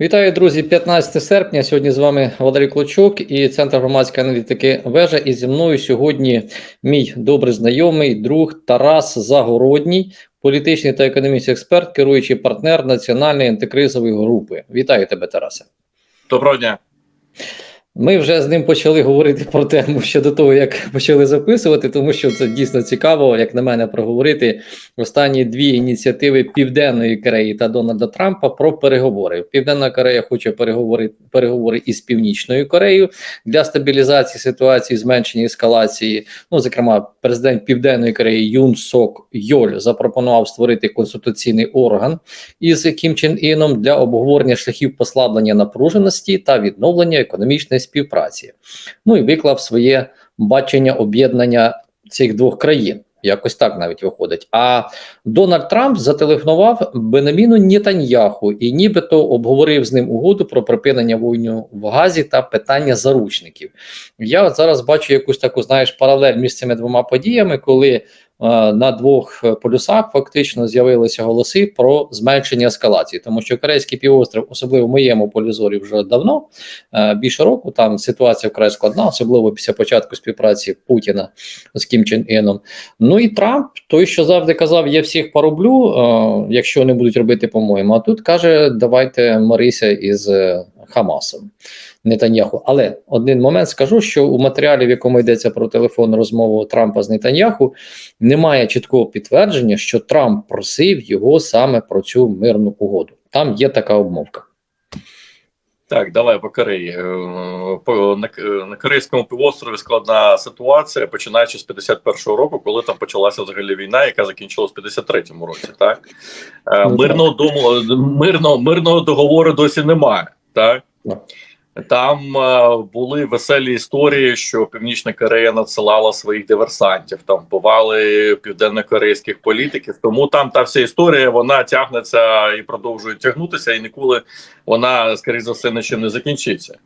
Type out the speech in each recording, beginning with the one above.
Вітаю, друзі! 15 серпня. Сьогодні з вами Валерій Клочок і Центр громадської аналітики Вежа. І зі мною сьогодні мій добрий знайомий друг Тарас Загородній, політичний та економічний експерт, керуючий партнер національної антикризової групи. Вітаю тебе, Тарасе. Доброго дня. Ми вже з ним почали говорити про тему ще до того, як почали записувати, тому що це дійсно цікаво, як на мене, проговорити останні дві ініціативи Південної Кореї та Дональда Трампа про переговори. Південна Корея хоче переговори переговори із Північною Кореєю для стабілізації ситуації, зменшення ескалації. Ну, зокрема, президент Південної Кореї Юн Сок Йоль запропонував створити консультаційний орган із Кім Чен Іном для обговорення шляхів послаблення напруженості та відновлення економічної співпраці. Ну і виклав своє бачення об'єднання цих двох країн. Якось так навіть виходить. А Дональд Трамп зателефонував Бенаміну Нетаньяху і нібито обговорив з ним угоду про припинення війни в Газі та питання заручників. Я зараз бачу якусь таку, знаєш, паралель між цими двома подіями, коли на двох полюсах фактично з'явилися голоси про зменшення ескалації, тому що Корейський півострів, особливо в моєму полі зорі, вже давно е, більше року. Там ситуація вкрай складна, особливо після початку співпраці Путіна з Кім Чен Іном. Ну і Трамп, той, що завжди казав, я всіх пороблю, е, якщо не будуть робити, по-моєму. А тут каже, давайте мирися із е, Хамасом. Нетаньяху. Але один момент скажу, що у матеріалі, в якому йдеться про телефонну розмову Трампа з Нетаньяху, немає чіткого підтвердження, що Трамп просив його саме про цю мирну угоду. Там є така обмовка. Так, давай по Кореї. Е, По на, на Корейському півострові складна ситуація, починаючи з 51-го року, коли там почалася взагалі війна, яка закінчилась в 53-му році. Так Е, Ну, мирного дому мирного мирного договору досі немає. Так там е, були веселі історії, що Північна Корея надсилала своїх диверсантів, там вбивали південнокорейських політиків. Тому там та вся історія вона тягнеться і продовжує тягнутися, і ніколи вона, скоріше за все, нічим не закінчиться.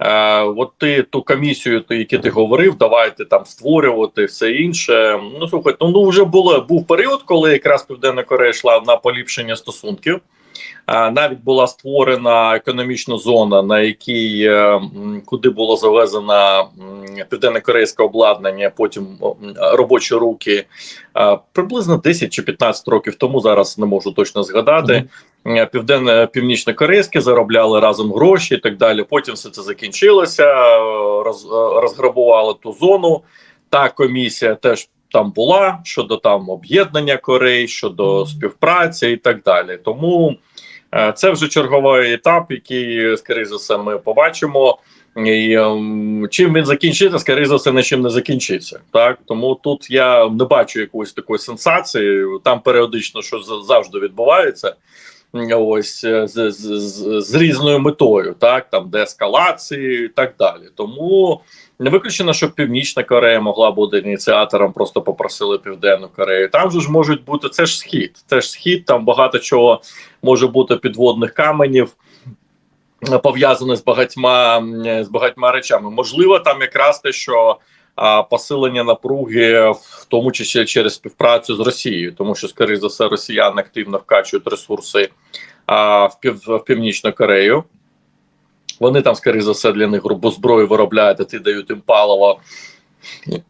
Е, от ти ту комісію, ту, яку ти говорив, давайте там створювати все інше. Ну слухай, ну, ну вже було був період, коли якраз Південна Корея йшла на поліпшення стосунків. Е, навіть була створена економічна зона, на якій е, куди було завезено південно-корейське обладнання, потім робочі руки е, приблизно 10 чи 15 років тому. Зараз не можу точно згадати. Південне північно-корейське заробляли разом гроші і так далі. Потім все це закінчилося, роз, розграбували ту зону. Та комісія теж там була щодо там об'єднання Корей, щодо співпраці і так далі. Тому це вже черговий етап, який, скоріше за все, ми побачимо. І ем, чим він закінчиться, скоріше за все, нічим не закінчиться. Так тому тут я не бачу якоїсь такої сенсації. Там періодично що завжди відбувається. Ось е, з, з, з, з різною метою, так там деескалації і так далі. Тому не виключено, що Північна Корея могла бути ініціатором, просто попросили Південну Корею. Там же ж можуть бути це ж схід. Це ж схід, там багато чого може бути підводних каменів. Пов'язане з багатьма з багатьма речами. Можливо, там якраз те, що посилення напруги, в тому числі через співпрацю з Росією, тому що, скоріше за все, росіяни активно вкачують ресурси в, пів, в Північну Корею. Вони там, скоріше за все, для них грубо зброю виробляють, а ті дають їм паливо,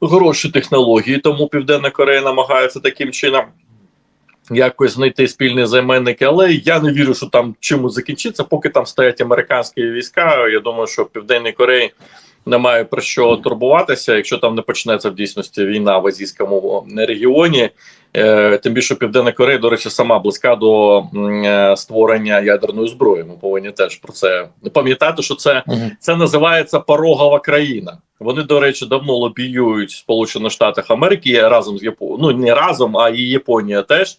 гроші технології. Тому Південна Корея намагається таким чином якось знайти спільні займенники. Але я не вірю, що там чимось закінчиться. Поки там стоять американські війська. Я думаю, що в Південній Кореї немає про що турбуватися, якщо там не почнеться в дійсності війна в азійському регіоні. Е, тим більше Південна Корея, до речі, сама близька до е, створення ядерної зброї. Ми повинні теж про це пам'ятати, що це, це називається порогова країна. Вони, до речі, давно лобіюють Сполучених Штатах Америки разом з Японією. Ну не разом, а і Японія теж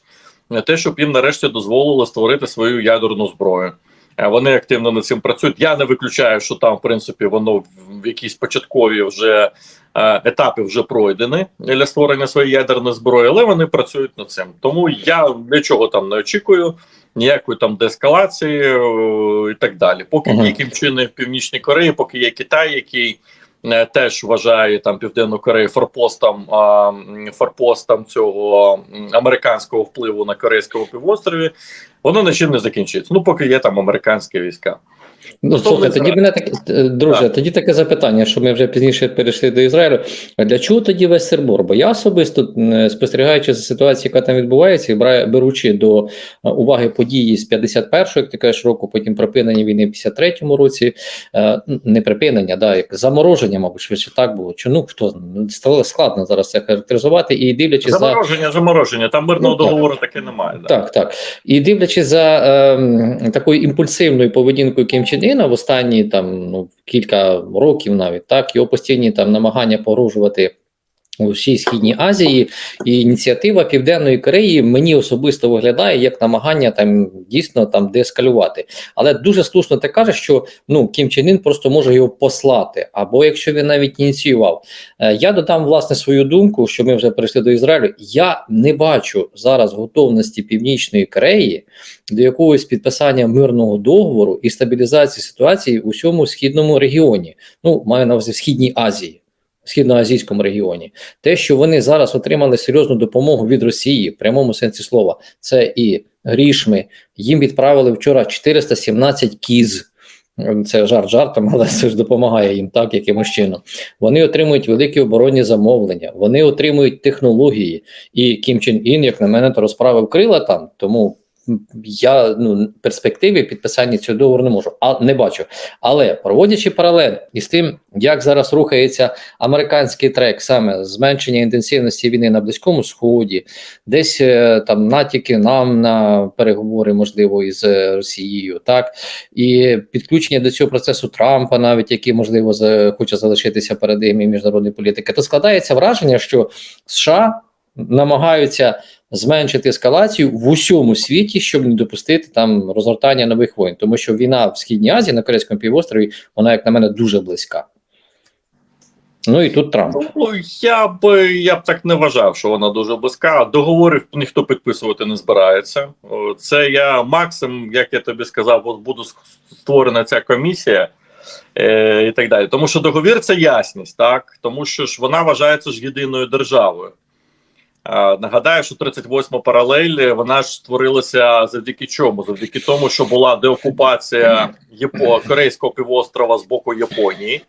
е, те, щоб їм нарешті дозволили створити свою ядерну зброю. Е, Вони активно над цим працюють. Я не виключаю, що там, в принципі, воно в- якісь початкові вже е, етапи вже пройдені для створення своєї ядерної зброї, але вони працюють над цим. Тому я нічого там не очікую, ніякої там деескалації е, і так далі. Поки ніяким є Кім чином в Північній Кореї, поки є Китай, який теж вважає там Південну Корею форпостом форпостом цього американського впливу на корейському півострові, воно нічим не закінчиться. Ну поки є там американські війська. Ну, слухай, тоді мене таке, е, друже, Так. тоді таке запитання, що ми вже пізніше перейшли до Ізраїлю. А для чого тоді весь сербор? Бо я особисто е, спостерігаючи за ситуацією, яка там відбувається, і беручи до е, уваги події з 51-го, як ти кажеш, року, потім припинення війни в 53-му році, е, не припинення, да, як замороження, мабуть, швидше так було. Чи ну хто ну, стало складно зараз це характеризувати, і дивлячись за Замороження, замороження. Там мирного Ну, так. договору таки немає. Да. так, так. І дивлячись за ем, такою імпульсивною поведінкою Кім Чен в останні там ну кілька років, навіть так його постійні там намагання погрожувати. У всій східній Азії і ініціатива Південної Кореї мені особисто виглядає як намагання там дійсно там деескалювати. Але дуже слушно ти кажеш, що ну Кім Чен Ін просто може його послати, або якщо він навіть ініціював. Е, Я додам власне свою думку, що ми вже перейшли до Ізраїлю. Я не бачу зараз готовності Північної Кореї до якогось підписання мирного договору і стабілізації ситуації у всьому східному регіоні. Ну, маю на увазі в східній Азії. Східноазійському регіоні, те, що вони зараз отримали серйозну допомогу від Росії в прямому сенсі слова, це і грішми. Їм відправили вчора 417 кіз. Це жарт жартом, але це ж допомагає їм так, якимось чином. Вони отримують великі оборонні замовлення, вони отримують технології. І Кім Чен Ін, як на мене, то розправив крила там. Тому я ну перспективи підписання цього договору не можу, а не бачу. Але проводячи паралель із тим, як зараз рухається американський трек, саме зменшення інтенсивності війни на близькому сході, десь е, там натяки нам на переговори, можливо, із е, Росією, так і підключення до цього процесу Трампа, навіть який можливо хоче залишитися парадигмі міжнародної політики, то складається враження, що США намагаються зменшити ескалацію в усьому світі, щоб не допустити там розгортання нових воєн, тому що війна в східній Азії на Корейському півострові, вона, як на мене, дуже близька. Ну і тут Трамп. Ну, я б я б так не вважав, що вона дуже близька. Договорів ніхто підписувати не збирається. Це я максимум, як я тобі сказав, от буде створена ця комісія е, і так далі. Тому що договір це ясність, так тому що ж вона вважається ж єдиною державою. Е, нагадаю, що 38 паралель вона ж створилася завдяки чому? Завдяки тому, що була деокупація Єпо... Корейського півострова з боку Японії.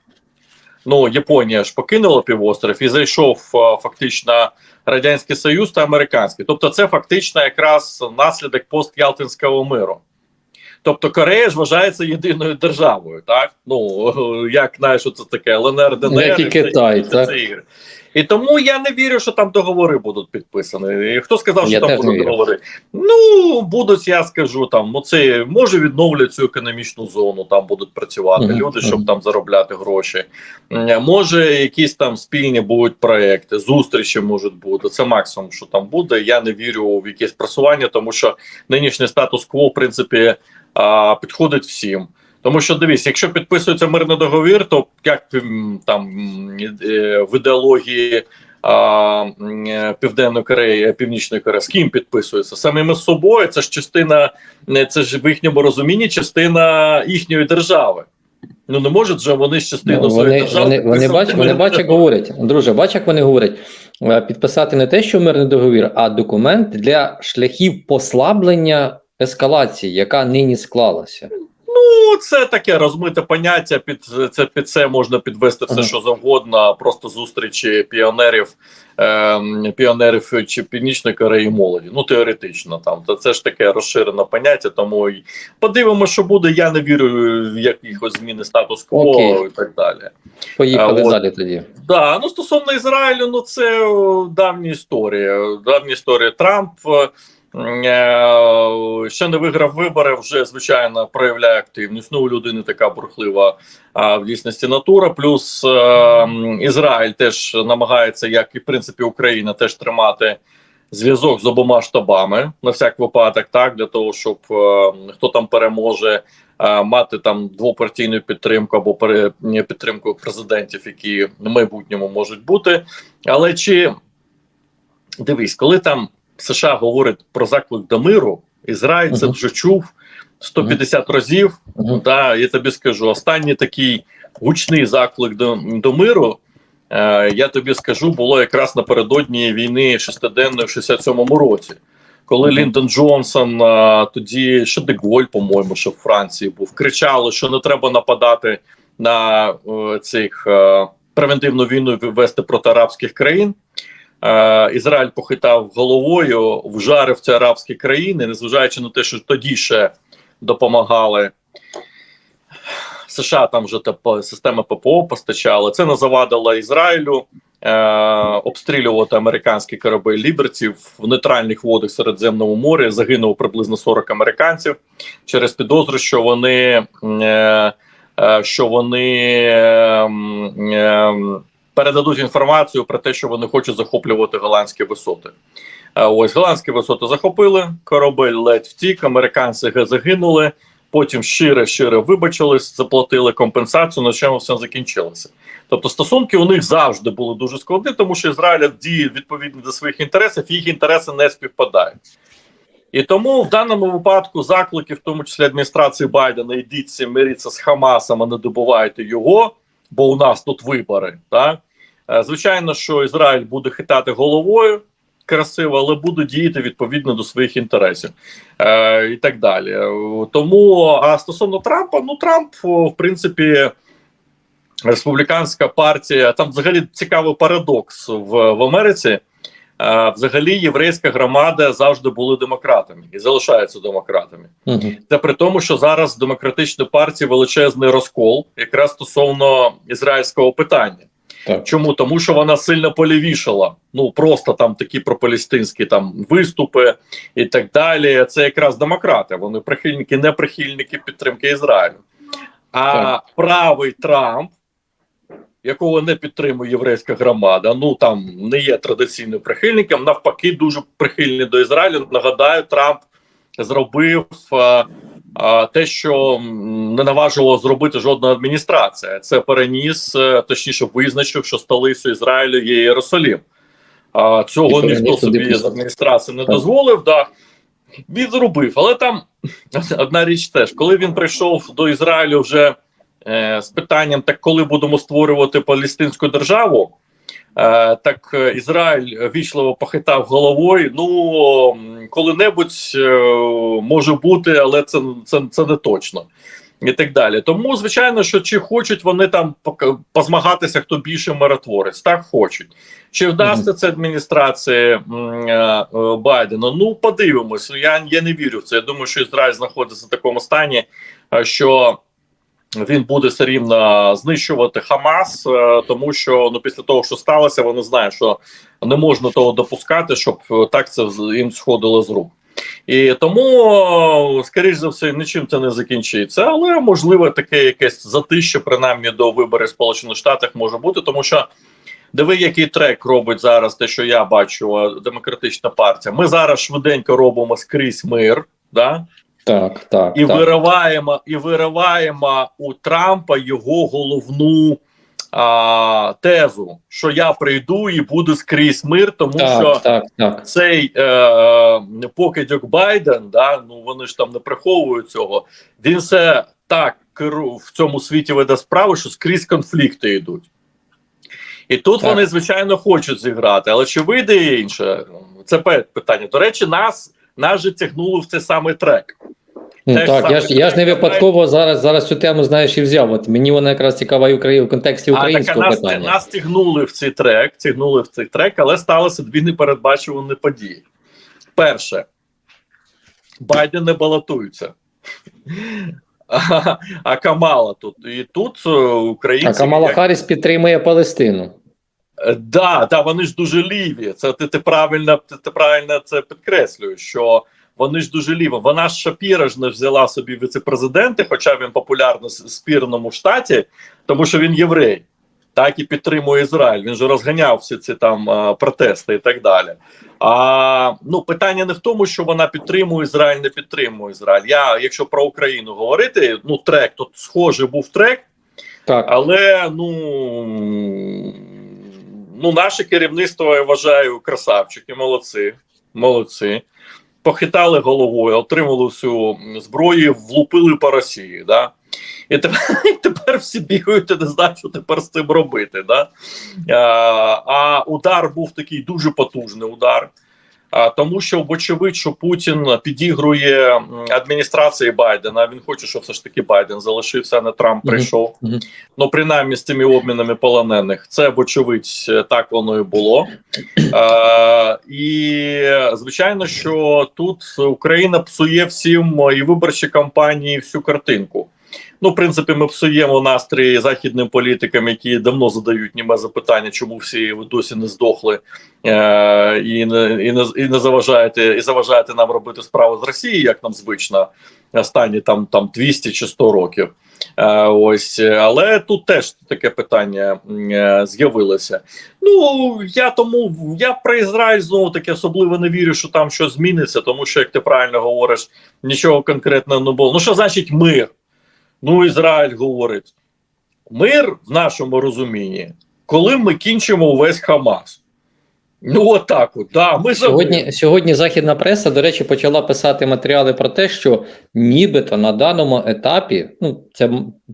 Ну, Японія ж покинула півостров і зайшов е, фактично Радянський Союз та американський. Тобто, це фактично якраз наслідок постялтинського миру. Тобто Корея ж вважається єдиною державою, так? Ну як знаєш, що це таке ЛНР, ДНР Як і Китай, все так? це ігри. І тому я не вірю, що там договори будуть підписані. І хто сказав, що Я там будуть договори? Ну будуть, я скажу там. Ну це може відновлять цю економічну зону. Там будуть працювати Мгм, люди, щоб мгм. там заробляти гроші. Може, якісь там спільні будуть проекти, зустрічі можуть бути. Це максимум, що там буде. Я не вірю в якесь просування, тому що нинішній статус-кво, в принципі, підходить всім. Тому що дивись, якщо підписується мирний договір, то як там е, в ідеології а, е, Південної Кореї, Північної Кореї, з ким підписується? Самими з собою, це ж частина, це ж в їхньому розумінні частина їхньої держави. Ну не можуть же вони з частину Ну, своєї вони, держави. вони, вони, підписувати бач, вони мирний бач, як говорять, друже, бач, як вони говорять, е, підписати не те, що мирний договір, а документ для шляхів послаблення ескалації, яка нині склалася. Ну, це таке розмите поняття. Під це під це можна підвести все, що завгодно. Просто зустрічі піонерів, ем, піонерів чи північної Кореї молоді. Ну теоретично, там то це ж таке розширене поняття. Тому й подивимося, що буде. Я не вірю в якихось зміни статус-кво і так далі. Поїхали А, от. далі тоді. Да, ну стосовно Ізраїлю, ну це давня історія. Давня історія Трамп. Е, Ще не виграв вибори, вже звичайно проявляє активність. Ну, у людини така бурхлива а, в дійсності натура. Плюс е, м, Ізраїль теж намагається, як і в принципі Україна, теж тримати зв'язок з обома штабами на всяк випадок, так для того, щоб е, хто там переможе. е, Мати там двопартійну підтримку або підтримку президентів, які в майбутньому можуть бути. Але чи дивись, коли там США говорить про заклик до миру, Ізраїль це вже чув 150 разів. Да, я тобі скажу, останній такий гучний заклик до, до миру. Е, я тобі скажу, було якраз напередодні війни шестиденної в 67-му році, коли. Ліндон Джонсон, е, тоді ще Деголь, по-моєму, що в Франції був, кричали, що не треба нападати на е, цих е, превентивну війну вести проти арабських країн. Е, Ізраїль похитав головою, вжарив ці арабські країни, незважаючи на те, що тоді ще допомагали США, там вже система ППО постачали. Це не завадило Ізраїлю е, обстрілювати американські корабель Ліберті в нейтральних водах Середземному морі. Загинуло приблизно 40 американців через підозру, що вони. Е, е, що вони е, е, передадуть інформацію про те, що вони хочуть захоплювати голландські висоти. Е, Ось голландські висоти захопили, корабель ледь втік, американці загинули. Потім щиро щиро вибачились, заплатили компенсацію, на чому все закінчилося. Тобто стосунки у них завжди були дуже складні, тому що Ізраїль діє відповідно до своїх інтересів, їх інтереси не співпадають. І тому в даному випадку заклики, в тому числі адміністрації Байдена, йдіться, миріться з Хамасом, а не добувайте його, бо у нас тут вибори. Так? Е, Звичайно, що Ізраїль буде хитати головою красиво, але буде діяти відповідно до своїх інтересів е, і так далі. Тому, а стосовно Трампа, ну Трамп, в принципі, республіканська партія, там взагалі цікавий парадокс в, в Америці. Е, взагалі, єврейська громада завжди були демократами і залишаються демократами. Мгм. Це при тому, що зараз в демократичній партії величезний розкол, якраз стосовно ізраїльського питання. Так. Чому? Тому що вона сильно полівішала. Ну просто там такі пропалестинські там виступи і так далі. Це якраз демократи. Вони прихильники, не прихильники підтримки Ізраїлю. А Так. правий Трамп, якого не підтримує єврейська громада, ну там не є традиційним прихильником, навпаки, дуже прихильний до Ізраїлю. Нагадаю, Трамп зробив. А, те, що не наважувало зробити жодна адміністрація, це переніс, е, точніше, визначив, що столицею Ізраїлю є Єрусалим. А, цього ніхто собі з адміністрації не Так. дозволив. Да. Він зробив, але там одна річ теж, коли він прийшов до Ізраїлю вже е, з питанням, так коли будемо створювати палестинську державу. Е, так е, Ізраїль вічливо похитав головою. Ну коли-небудь е, може бути, але це, це, це не точно. І так далі. Тому, звичайно, що чи хочуть вони там позмагатися, хто більше миротворець, так хочуть. Чи вдасться це адміністрації Байдена? Ну, подивимось. Я, я не вірю в це. Я думаю, що Ізраїль знаходиться в такому стані, що він буде все рівно знищувати Хамас, е, тому що ну після того, що сталося, вони знають, що не можна того допускати, щоб е, так це їм сходило з рук. І тому, скоріш за все, нічим це не закінчиться. Але можливо таке якесь затище, принаймні до виборів Сполучених Штатах може бути, тому що диви, який трек робить зараз, те, що я бачу, е, демократична партія. Ми зараз швиденько робимо скрізь мир. Да? Так, так. і так. вириваємо і вириваємо у Трампа його головну а, тезу, що я прийду і буду скрізь мир, тому так, що так, так. цей е, покидьок Байден, да, ну вони ж там не приховують цього. Він все так керу в цьому світі веде справу, що скрізь конфлікти йдуть. І тут Так. вони, звичайно, хочуть зіграти, але чи вийде інше? Це питання. До речі, нас, нас же тягнуло в цей самий трек. Ну, Те так, я ж я ж не випадково зараз зараз цю тему знаєш і взяв. От мені вона якраз цікава і в Украї- в контексті А так українського нас, питання. нас тягнули в цей трек, тягнули в цей трек, але сталося дві непередбачувані події. Перше, Байден не балотується. А, а Камала тут. І тут е, українці. А Камала як- Харріс підтримує Палестину. Е, Да, да, вони ж дуже ліві. Це ти, ти правильно ти, ти правильно це підкреслюєш, що вони ж дуже ліві. Вона ж Шапіра ж не взяла собі віце-президенти, хоча він популярний в спірному штаті, тому що він єврей. Так і підтримує Ізраїль. Він же розганяв всі ці там протести і так далі. А ну питання не в тому, що вона підтримує Ізраїль, не підтримує Ізраїль. Я, якщо про Україну говорити, ну трек тут схожий був трек. Так, Але ну, ну наше керівництво я вважаю красавчики, молодці. Молодці. Похитали головою, отримали всю зброю, влупили по Росії. Да? І тепер, тепер всі бігають і не знають, що тепер з цим робити. Да? А, а удар був такий дуже потужний удар. А, тому що, вочевидь, що Путін підігрує адміністрації Байдена. Він хоче, щоб все ж таки Байден залишився, а не Трамп прийшов. Мгм. Ну, принаймні з цими обмінами полонених. Це, вочевидь, так воно і було. Е, і звичайно, що тут Україна псує всім і виборчі кампанії, всю картинку. Ну, в принципі, ми псуємо настрій західним політикам, які давно задають німе запитання, чому всі ви досі не здохли е, і, не, і, не, і не заважаєте, і заважаєте нам робити справу з Росією, як нам звично, останні там, там 200 чи 100 років. Е, ось, але тут теж таке питання е, з'явилося. Ну я тому я про Ізраїль знову таки особливо не вірю, що там щось зміниться, тому що як ти правильно говориш, нічого конкретного не було. Ну що значить мир? Ну, Ізраїль говорить: мир в нашому розумінні, коли ми кінчимо увесь Хамас. Ну, отак от, да, ми. Сьогодні, сьогодні західна преса, до речі, почала писати матеріали про те, що нібито на даному етапі ну це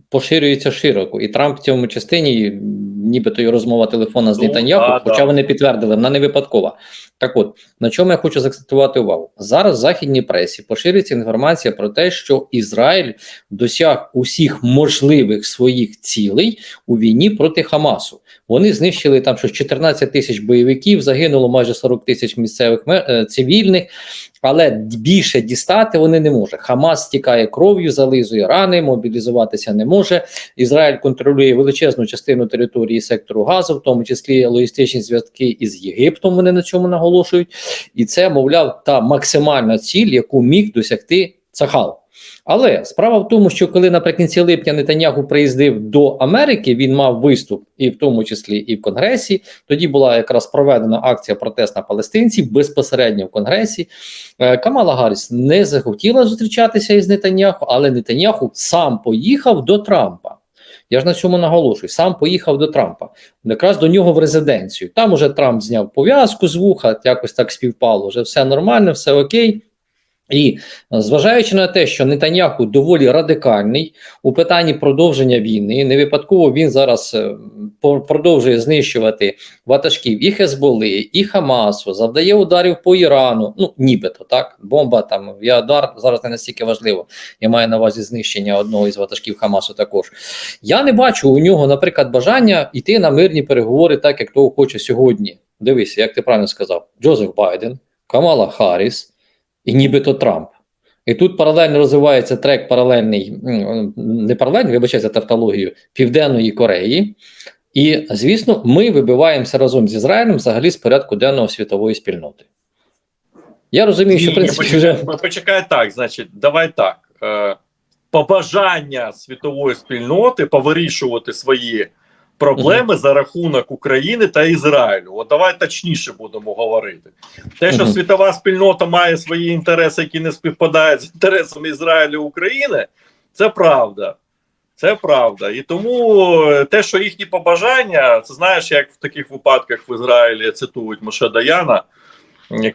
поширюється широко, і Трамп в цьому частині, нібито його розмова телефона з Ну, Нетаньяху, да, хоча да. вони підтвердили, вона не випадкова. Так от на чому я хочу закцентувати увагу? Зараз в західній пресі поширюється інформація про те, що Ізраїль досяг усіх можливих своїх цілей у війні проти Хамасу. Вони знищили там щось 14 тисяч бойовиків, загинуло майже 40 тисяч місцевих е, цивільних, але більше дістати вони не можуть. Хамас стікає кров'ю, зализує рани, мобілізуватися не може. Ізраїль контролює величезну частину території сектору газу, в тому числі логістичні зв'язки із Єгиптом. Вони на цьому наголошують. І це, мовляв, та максимальна ціль, яку міг досягти Цахал. Але справа в тому, що коли наприкінці липня Нетаньяху приїздив до Америки, він мав виступ і в тому числі і в Конгресі. Тоді була якраз проведена акція протестна палестинців безпосередньо в Конгресі. Е, Камала Гарріс не захотіла зустрічатися із Нетаньяху, але Нетаньяху сам поїхав до Трампа. Я ж на цьому наголошую. Сам поїхав до Трампа, якраз до нього в резиденцію. Там уже Трамп зняв пов'язку з вуха, якось так співпало. Вже все нормально, все окей. І е, зважаючи на те, що Нетаньяху доволі радикальний у питанні продовження війни, не випадково він зараз е, продовжує знищувати ватажків і Хезболи, і Хамасу, завдає ударів по Ірану. Ну нібито так. Бомба там Віадар зараз не настільки важливо. Я маю на увазі знищення одного із ватажків Хамасу. Також я не бачу у нього, наприклад, бажання йти на мирні переговори, так як того хоче сьогодні. Дивися, як ти правильно сказав, Джозеф Байден, Камала Харріс і нібито Трамп. І тут паралельно розвивається трек паралельний, не паралельний, вибачайте тавтологію Південної Кореї. І, звісно, ми вибиваємося разом з Ізраїлем взагалі з порядку денного світової спільноти. Я розумію, що в принципі почекай, вже почекай так, значить, давай так. Е, побажання світової спільноти повирішувати свої проблеми за рахунок України та Ізраїлю. От давай точніше будемо говорити. Те, що світова спільнота має свої інтереси, які не співпадають з інтересами Ізраїлю і України, це правда. Це правда. І тому е, те, що їхні побажання, це знаєш, як в таких випадках в Ізраїлі цитують Моше Даяна,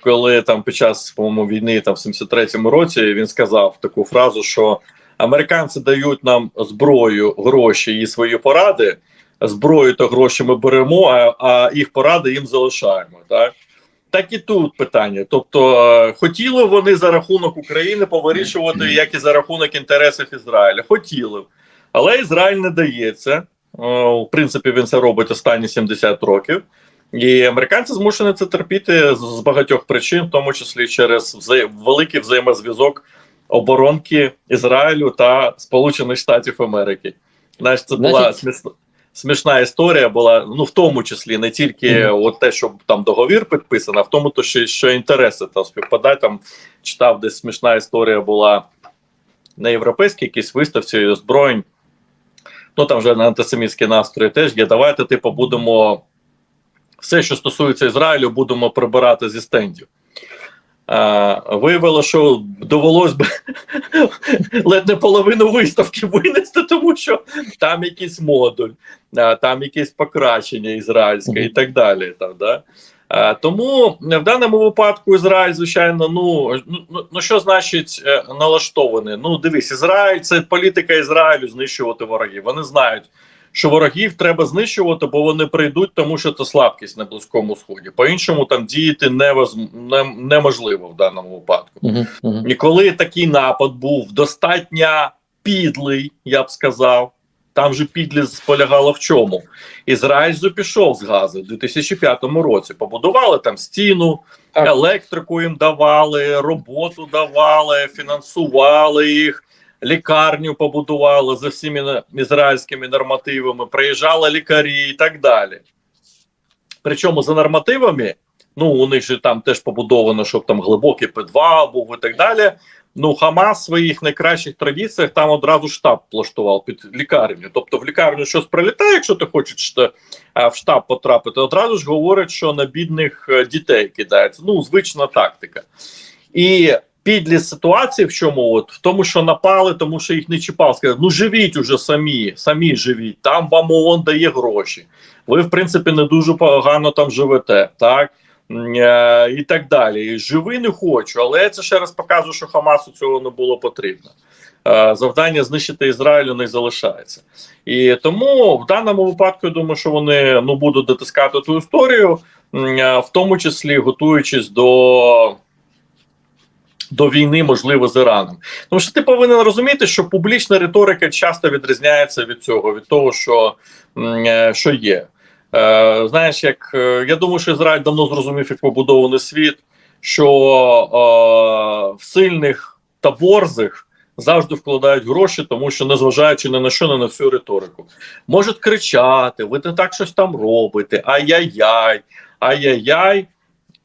коли там під час по-моєму, війни там в 73-му році він сказав таку фразу, що американці дають нам зброю, гроші і свої поради. Зброю та гроші ми беремо, а, а їх поради їм залишаємо. Так так і тут питання. Тобто, е, хотіли вони за рахунок України повирішувати, як і за рахунок інтересів Ізраїля. Хотіли, б. але Ізраїль не дається. Е, В принципі, він це робить останні 70 років. І американці змушені це терпіти з- багатьох причин, в тому числі через вза... великий взаємозв'язок оборонки Ізраїлю та Сполучених Штатів Америки. Знаєш, це була Значить- смішна історія. Була ну в тому числі не тільки Мгм. от те, що там договір підписано, а в тому, то що, що інтереси там співпадають. Там читав, десь смішна історія була на європейській якійсь виставці озброєнь. Ну там вже на антисемітські настрої теж є. Давайте, типу, будемо все, що стосується Ізраїлю, будемо прибирати зі стендів. А, виявило, що довелось би ледь не половину виставки винести, тому що там якийсь модуль, а, там якесь покращення ізраїльське і так далі. Там, да? Е, Тому в даному випадку Ізраїль, звичайно, ну, ну, ну що значить е, налаштований? Ну, дивись, Ізраїль це політика Ізраїлю знищувати ворогів. Вони знають, що ворогів треба знищувати, бо вони прийдуть, тому що це слабкість на близькому сході. По іншому там діяти невоз... не, неможливо в даному випадку. Угу, угу. І коли такий напад був достатньо підлий, я б сказав. Там же підлість полягала в чому? Ізраїль же пішов з газу в 2005 році. Побудували там стіну, електрику їм давали, роботу давали, фінансували їх, лікарню побудували за всіми ізраїльськими нормативами, приїжджали лікарі і так далі. Причому за нормативами, ну у них же там теж побудовано, щоб там глибокий П2 був і так далі. Ну, Хамас в своїх найкращих традиціях там одразу штаб влаштував під лікарню. Тобто в лікарню щось прилітає, якщо ти хочеш в штаб потрапити, одразу ж говорять, що на бідних е, дітей кидається. Ну, звична тактика. І підлі ситуації в чому? От в тому, що напали, тому що їх не чіпав. Сказали, ну живіть уже самі, самі живіть. Там вам ООН дає гроші. Ви, в принципі, не дуже погано там живете, так? Е, І так далі. Живи не хочу, але я це ще раз показую, що Хамасу цього не було потрібно. Е, Завдання знищити Ізраїль у них залишається. І тому в даному випадку я думаю, що вони ну будуть дотискати ту історію, е, в тому числі готуючись до. До війни, можливо, з Іраном. Тому що ти повинен розуміти, що публічна риторика часто відрізняється від цього, від того, що, е, що є. Е, знаєш, як е, я думаю, що Ізраїль давно зрозумів, як побудований світ, що в сильних та борзих завжди вкладають гроші, тому що незважаючи ні на що, не на всю риторику, можуть кричати, ви не так щось там робите, ай-яй-яй, ай-яй-яй.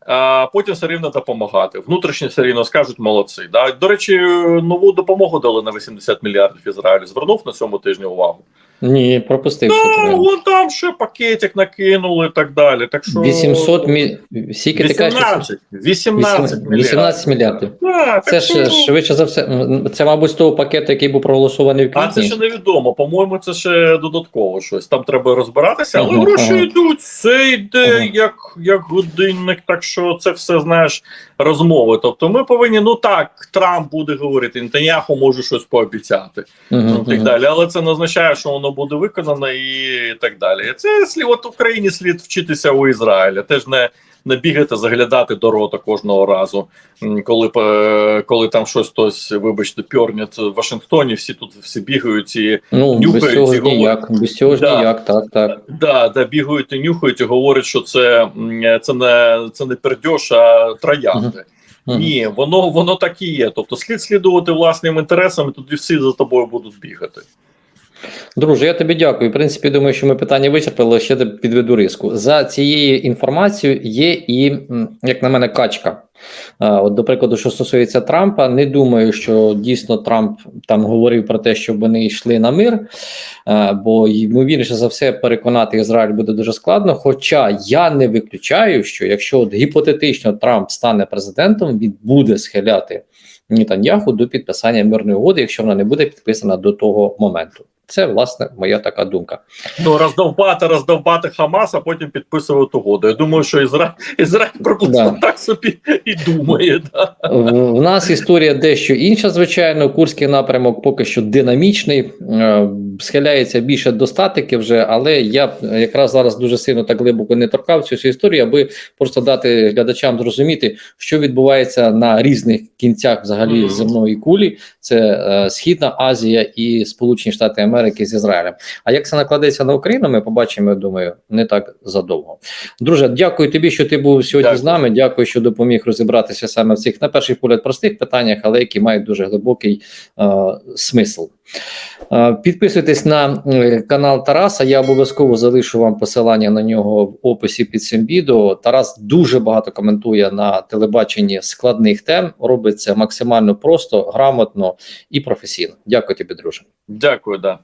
А потім все рівно допомагати. Внутрішні все рівно скажуть молодці. Да? До речі, нову допомогу дали на 80 мільярдів Ізраїлю. Звернув на цьому тижні увагу. Ні, пропустив. Ну, це. вон там ще пакетик накинули і так далі. Так що 800 мі... Скільки ти кажеш? 18, 18 мільярдів. 18 мільярдів. Да, Це ж що- швидше за все. Це, мабуть, з того пакету, який був проголосований в А це квітні. ще невідомо. По-моєму, це ще додатково щось. Там треба розбиратися, але Ага, гроші ага. йдуть. Це йде Ага. як, як годинник. Так що це все знаєш розмови. Тобто, ми повинні, ну так, Трамп буде говорити, Нетаньяху може щось пообіцяти. Мгм, ну, так мгм. далі. Але це не означає, що воно буде виконано і так далі. Це слід от Україні слід вчитися у Ізраїля. Теж не, не бігати, заглядати до рота кожного разу. Коли е, коли там щось хтось, вибачте, пьорнять в Вашингтоні, всі тут всі бігають і Ну, без нюхають цього і ніяк. Без цього ж Да. ніяк, так, так. да, да, бігають і нюхають і говорять, що це, це не це не пердьош, а троянди. Мгм. Ні, воно воно так і є. Тобто слід слідувати власним інтересам, і тоді всі за тобою будуть бігати. Друже, я тобі дякую. В принципі, думаю, що ми питання вичерпали, ще підведу риску. За цією інформацією є і, як на мене, качка. От, до прикладу, що стосується Трампа, не думаю, що дійсно Трамп там говорив про те, щоб вони йшли на мир, бо ймовірніше за все переконати Ізраїль буде дуже складно. Хоча я не виключаю, що якщо от гіпотетично Трамп стане президентом, він буде схиляти Нетаньяху до підписання мирної угоди, якщо вона не буде підписана до того моменту. Це власне моя така думка. Ну, роздовбати, роздовбати Хамас, а потім підписувати угоду. Я думаю, що Ізраїль, Ізраїль приблизно Да. так собі і думає. Да. В, в нас історія дещо інша, звичайно. Курський напрямок поки що динамічний, е, схиляється більше до статики вже, але я якраз зараз дуже сильно так глибоко не торкав цю всю історію, аби просто дати глядачам зрозуміти, що відбувається на різних кінцях взагалі земної кулі. Це е, Східна Азія і Сполучені Штати Америки з Ізраїлем. А як це накладеться на Україну, ми побачимо, я думаю, не так задовго. Друже, дякую тобі, що ти був сьогодні Дякую. з нами. Дякую, що допоміг розібратися саме в цих, на перший погляд, простих питаннях, але які мають дуже глибокий е, смисл. Е, підписуйтесь на е, канал Тараса. Я обов'язково залишу вам посилання на нього в описі під цим відео. Тарас дуже багато коментує на телебаченні складних тем. Робиться максимально просто, грамотно і професійно. Дякую тобі, друже. Дякую, да.